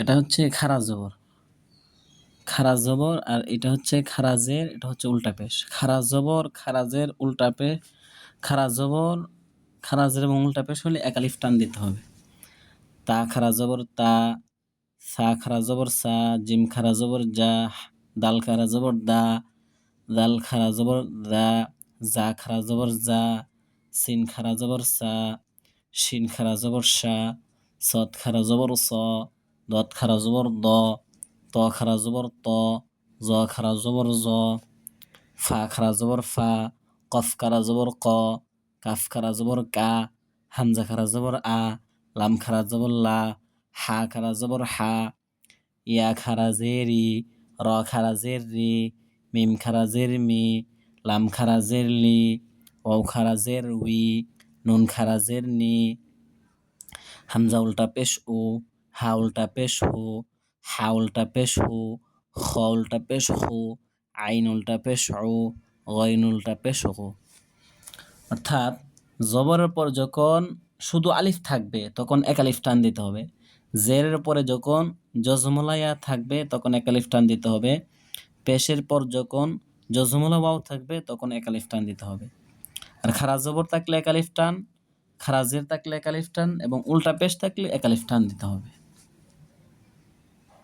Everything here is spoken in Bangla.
এটা হচ্ছে খারাজ জবর খারাজ জবর আর এটা হচ্ছে খারাজের এটা হচ্ছে উল্টা পেশ খারাজ জবর খারাজের উল্টা পেশ খারাজ জবর খারাজের এবং উল্টা পেশ হলে একালিফ টান দিতে হবে তা খারাজ জবর তা সা খারাজ জবর সা জিম খারাজ জবর যা দাল খারাজ জবর দা দাল খারাজ জবর দা জা খারাজ জবর যা সিন খারাজ জবর সা শিন খারাজ জবর শা সৎ খারা জবর স দত খারা জবর দ ত খারা জবর ত জ খারা জবর জ ফা খারা জবর ফা কফ খারা জবর ক কাফ খারা জবর কা হামজা খারা জবর আ লাম খারা জবর লা হা খারা জবর হা ইয়া খারা জেরি র খারা জের রি মিম খারা জের মি লাম খারা জের লি খারা জের উই নুন খারা জের নি হামজা উল্টা পেশ ও হা উল্টা পেশ হো, হা উল্টা পেশ হো, খ উল্টা পেশ হো, আইন উল্টা পেশ ও গইন উল্টা পেশ হো। অর্থাৎ জবরের পর যখন শুধু আলিফ থাকবে, তখন এক আলিফ টান দিতে হবে। জেরের পরে যখন জজমলাইয়া থাকবে, তখন এক আলিফ টান দিতে হবে। পেশের পর যখন জজমলা ওয়াও থাকবে, তখন এক আলিফ টান দিতে হবে। আর খারাজ জবর থাকলে এক আলিফ টান খারাজের থাকলে একালিফ টান এবং উল্টা পেশ থাকলে একালিফ টান দিতে হবে।